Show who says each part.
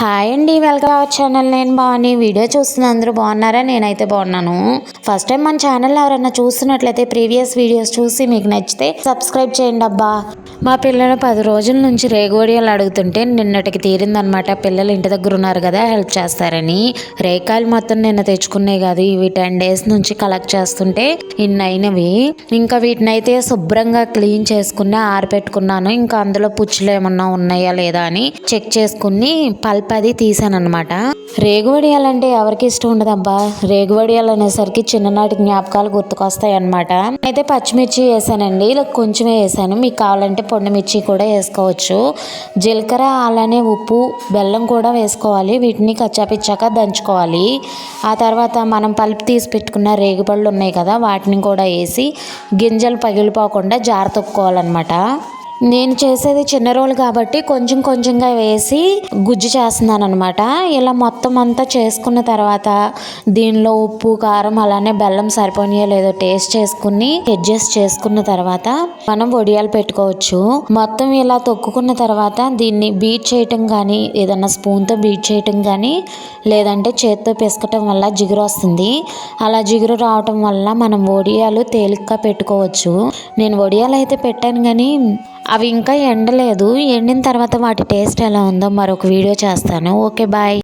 Speaker 1: Hi అండి welcome our channel నేను బాగుని video చూస్తున్న అందరూ బాగున్నారా? నేనైతే బాగున్నాను. ఫస్ట్ టైం మన ఛానల్ ఎవరైనా చూస్తున్నట్లయితే ప్రీవియస్ వీడియోస్ చూసి మీకు నచ్చితే సబ్స్క్రైబ్ చేయండి అబ్బా. మా పిల్లలు పది రోజుల నుంచి రేగోడియాలు అడుగుతుంటే నిన్నటికి తీరిందనమాట పిల్లలు ఇంటి దగ్గర ఉన్నారు కదా హెల్ప్ చేస్తారని. రేకాయలు మొత్తం నిన్న తెచ్చుకున్నాయి కాదు. ఇవి టెన్ డేస్ నుంచి కలెక్ట్ చేస్తుంటే ఇన్ని అయినవి ఇంకా వీటిని అయితే శుభ్రంగా క్లీన్ చేసుకుని ఆరిపెట్టుకున్నాను. ఇంకా అందులో పుచ్చులు ఏమన్నా ఉన్నాయా లేదా అని చెక్ చేసుకుని పల్ప్ పది తీసాను అనమాట రేగువడియాలంటే ఎవరికి ఇష్టం ఉండదబ్బా? రేగువడియాలు అనేసరికి చిన్ననాటి జ్ఞాపకాలు గుర్తుకొస్తాయి అనమాట అయితే పచ్చిమిర్చి వేసానండి. ఇలా కొంచెమే వేసాను. మీకు కావాలంటే పొండు మిర్చి కూడా వేసుకోవచ్చు. జీలకర్ర అలానే ఉప్పు బెల్లం కూడా వేసుకోవాలి. వీటిని కచ్చాపిచ్చాక దంచుకోవాలి. ఆ తర్వాత మనం పలుపు తీసి పెట్టుకున్న రేగుపళ్ళు ఉన్నాయి కదా వాటిని కూడా వేసి గింజలు పగిలిపోకుండా జార తొక్కోవాలన్నమాట నేను చేసేది చిన్న రోలు కాబట్టి కొంచెం కొంచెంగా వేసి గుజ్జు చేస్తున్నాను అనమాట ఇలా మొత్తం అంతా చేసుకున్న తర్వాత దీనిలో ఉప్పు కారం అలానే బెల్లం సరిపోనియో లేదో టేస్ట్ చేసుకుని అడ్జస్ట్ చేసుకున్న తర్వాత మనం వడియాలు పెట్టుకోవచ్చు. మొత్తం ఇలా తొక్కుకున్న తర్వాత దీన్ని బీట్ చేయటం కానీ ఏదన్నా స్పూన్తో బీట్ చేయటం కానీ లేదంటే చేత్తో పిసకటం వల్ల జిగురు వస్తుంది. అలా జిగురు రావటం వల్ల మనం వడియాలు తేలిగ్గా పెట్టుకోవచ్చు. నేను వడియాలు అయితే పెట్టాను కానీ అవి ఇంకా ఎండలేదు. ఎండిన తర్వాత వాటి టేస్ట్ ఎలా ఉందో మరొక వీడియో చేస్తాను. Okay bye.